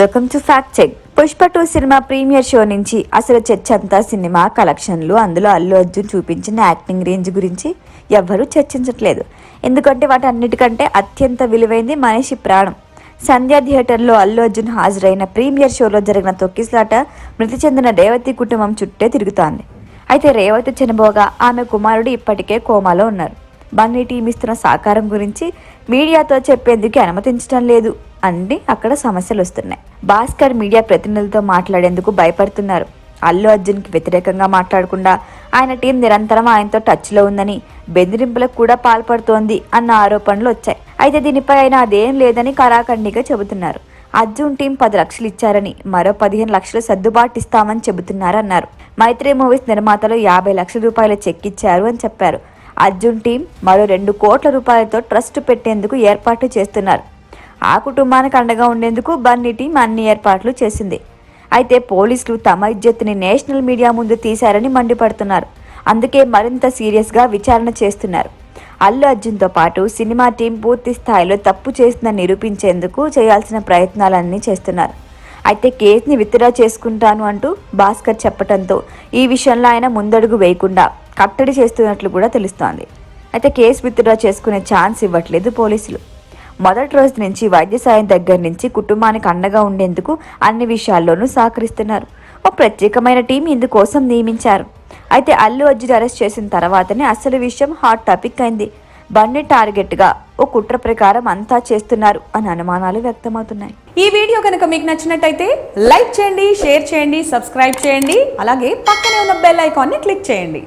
Welcome to fact check. Pushpa two cinema premiere show నుంచి అసలు చర్చ అంతా సినిమా కలెక్షన్లు అందులో అల్లు అర్జున్ చూపించిన యాక్టింగ్ రేంజ్ గురించి ఎవ్వరూ చర్చించట్లేదు. ఎందుకంటే వాటి అన్నిటికంటే అత్యంత విలువైంది మనిషి ప్రాణం. సంధ్యా థియేటర్లో అల్లు అర్జున్ హాజరైన ప్రీమియర్ షోలో జరిగిన తొక్కిసలాట మృతి చెందిన రేవతి కుటుంబం చుట్టే తిరుగుతోంది. అయితే రేవతి చనిపోగా ఆమె కుమారుడు ఇప్పటికే కోమాలో ఉన్నారు. బన్నీ టీం ఇస్తున్న సహకారం గురించి మీడియాతో చెప్పేందుకు అనుమతించడం లేదు. అని అక్కడ సమస్యలు వస్తున్నాయి. భాస్కర్ మీడియా ప్రతినిధులతో మాట్లాడేందుకు భయపడుతున్నారు. అల్లు అర్జున్కి వ్యతిరేకంగా మాట్లాడకుండా ఆయన టీం నిరంతరం ఆయనతో టచ్లో ఉందని బెదిరింపులకు కూడా పాల్పడుతోంది అన్న ఆరోపణలు వచ్చాయి. అయితే దీనిపై ఆయన అదేం లేదని కరాఖండిగా చెబుతున్నారు. అర్జున్ టీం పది లక్షలు ఇచ్చారని మరో పదిహేను లక్షలు సర్దుబాటు ఇస్తామని చెబుతున్నారన్నారు. మైత్రి మూవీస్ నిర్మాతలు యాభై లక్షల రూపాయల చెక్ ఇచ్చారు అని చెప్పారు. అర్జున్ టీం మరో రెండు కోట్ల రూపాయలతో ట్రస్ట్ పెట్టేందుకు ఏర్పాటు చేస్తున్నారు. ఆ కుటుంబానికి అండగా ఉండేందుకు బన్నీ టీం అన్ని ఏర్పాట్లు చేసింది. అయితే పోలీసులు తమ ఇజ్జత్తుని నేషనల్ మీడియా ముందు తీశారని మండిపడుతున్నారు. అందుకే మరింత సీరియస్గా విచారణ చేస్తున్నారు. అల్లు అర్జున్తో పాటు సినిమా టీం పూర్తి స్థాయిలో తప్పు చేసిందని నిరూపించేందుకు చేయాల్సిన ప్రయత్నాలన్నీ చేస్తున్నారు. అయితే కేసుని విత్డ్రా చేసుకుంటాను అంటూ భాస్కర్ చెప్పడంతో ఈ విషయంలో ఆయన ముందడుగు వేయకుండా కట్టడి చేస్తున్నట్లు కూడా తెలుస్తోంది. అయితే కేసు విత్డ్రా చేసుకునే ఛాన్స్ ఇవ్వట్లేదు పోలీసులు. మొదటి రోజు నుంచి వైద్య సాయం దగ్గర నుంచి కుటుంబానికి అండగా ఉండేందుకు అన్ని విషయాల్లోనూ సహకరిస్తున్నారు. ఓ ప్రత్యేకమైన టీం ఇందుకోసం నియమించారు. అయితే అల్లు అర్జున్ అరెస్ట్ చేసిన తర్వాతనే అసలు విషయం హాట్ టాపిక్ అయింది. బండి టార్గెట్గా ఓ కుట్ర ప్రకారం అంతా చేస్తున్నారు అని అనుమానాలు వ్యక్తమవుతున్నాయి. ఈ వీడియో కనుక మీకు నచ్చినట్టయితే లైక్ చేయండి షేర్ చేయండి సబ్స్క్రైబ్ చేయండి అలాగే పక్కనే ఉన్న బెల్ ఐకాన్ని క్లిక్ చేయండి.